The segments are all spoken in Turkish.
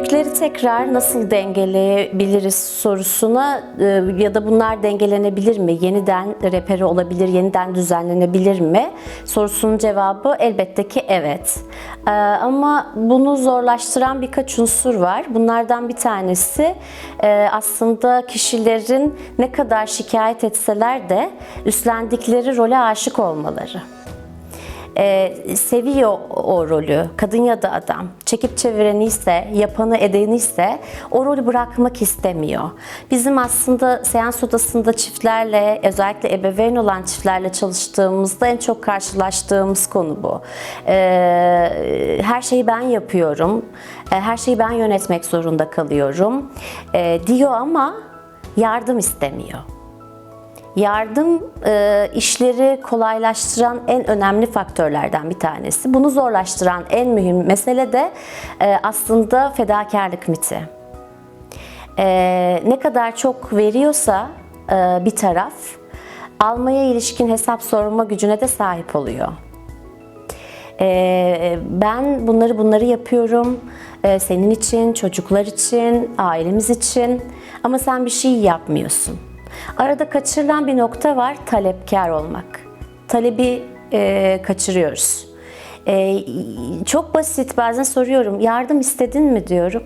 Yükleri tekrar nasıl dengeleyebiliriz sorusuna e, ya da bunlar dengelenebilir mi? Yeniden repere olabilir, yeniden düzenlenebilir mi? Sorusunun cevabı elbette ki evet. E, Ama bunu zorlaştıran birkaç unsur var. Bunlardan bir tanesi e, aslında kişilerin ne kadar şikayet etseler de üstlendikleri role aşık olmaları e, seviyor o rolü, kadın ya da adam, çekip çevireni ise, yapanı edeni ise o rolü bırakmak istemiyor. Bizim aslında seans odasında çiftlerle, özellikle ebeveyn olan çiftlerle çalıştığımızda en çok karşılaştığımız konu bu. E, her şeyi ben yapıyorum, e, her şeyi ben yönetmek zorunda kalıyorum e, diyor ama yardım istemiyor. Yardım e, işleri kolaylaştıran en önemli faktörlerden bir tanesi. Bunu zorlaştıran en mühim mesele de e, aslında fedakarlık miti. E, ne kadar çok veriyorsa e, bir taraf, almaya ilişkin hesap sorma gücüne de sahip oluyor. Ee, ben bunları bunları yapıyorum Ee, senin için, çocuklar için, ailemiz için ama sen bir şey yapmıyorsun. Arada kaçırılan bir nokta var, talepkar olmak. Talebi e, kaçırıyoruz. Ee, çok basit bazen soruyorum, yardım istedin mi diyorum.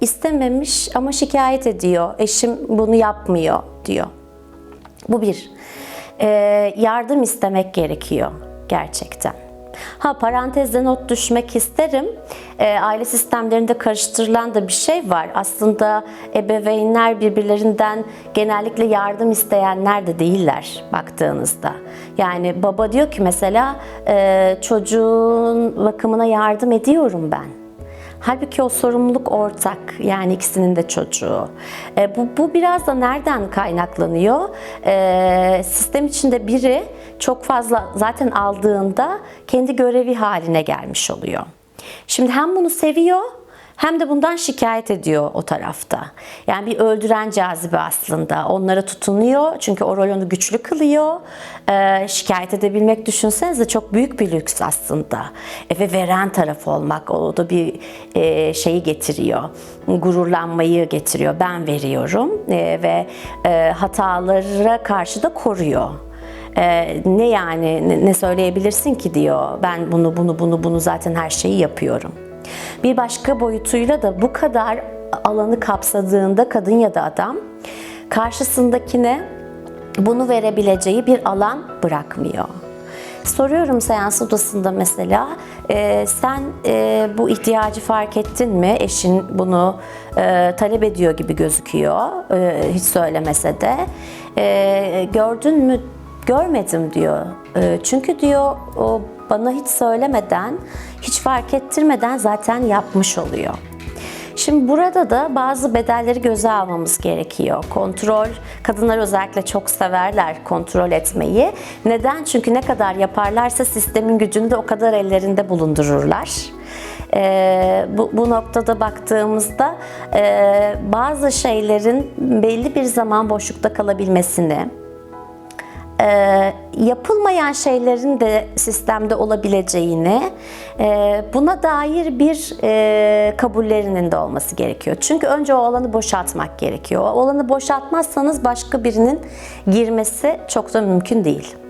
İstememiş ama şikayet ediyor. Eşim bunu yapmıyor diyor. Bu bir. Ee, yardım istemek gerekiyor gerçekten. Ha parantezde not düşmek isterim. Ee, aile sistemlerinde karıştırılan da bir şey var. Aslında ebeveynler birbirlerinden genellikle yardım isteyenler de değiller baktığınızda. Yani baba diyor ki mesela e, çocuğun bakımına yardım ediyorum ben. Halbuki o sorumluluk ortak yani ikisinin de çocuğu. E, bu, bu biraz da nereden kaynaklanıyor? E, sistem içinde biri çok fazla zaten aldığında kendi görevi haline gelmiş oluyor. Şimdi hem bunu seviyor hem de bundan şikayet ediyor o tarafta. Yani bir öldüren cazibe aslında. Onlara tutunuyor çünkü o rol onu güçlü kılıyor. Ee, şikayet edebilmek düşünsenize çok büyük bir lüks aslında. E, ve veren taraf olmak o da bir e, şeyi getiriyor. Gururlanmayı getiriyor. Ben veriyorum e, ve e, hatalara karşı da koruyor. Ee, ne yani ne- söyleyebilirsin ki diyor. Ben bunu bunu bunu bunu zaten her şeyi yapıyorum. Bir başka boyutuyla da bu kadar alanı kapsadığında kadın ya da adam karşısındakine bunu verebileceği bir alan bırakmıyor. Soruyorum seans odasında mesela, e, sen e, bu ihtiyacı fark ettin mi? Eşin bunu e, talep ediyor gibi gözüküyor, e, hiç söylemese de. E, gördün mü? Görmedim diyor. E, çünkü diyor o bana hiç söylemeden, hiç fark ettirmeden zaten yapmış oluyor. Şimdi burada da bazı bedelleri göze almamız gerekiyor. Kontrol, kadınlar özellikle çok severler kontrol etmeyi. Neden? Çünkü ne kadar yaparlarsa sistemin gücünü de o kadar ellerinde bulundururlar. Ee, bu, bu noktada baktığımızda e, bazı şeylerin belli bir zaman boşlukta kalabilmesini, e, yapılmayan şeylerin de sistemde olabileceğini, e, buna dair bir e, kabullerinin de olması gerekiyor. Çünkü önce o alanı boşaltmak gerekiyor. O alanı boşaltmazsanız başka birinin girmesi çok da mümkün değil.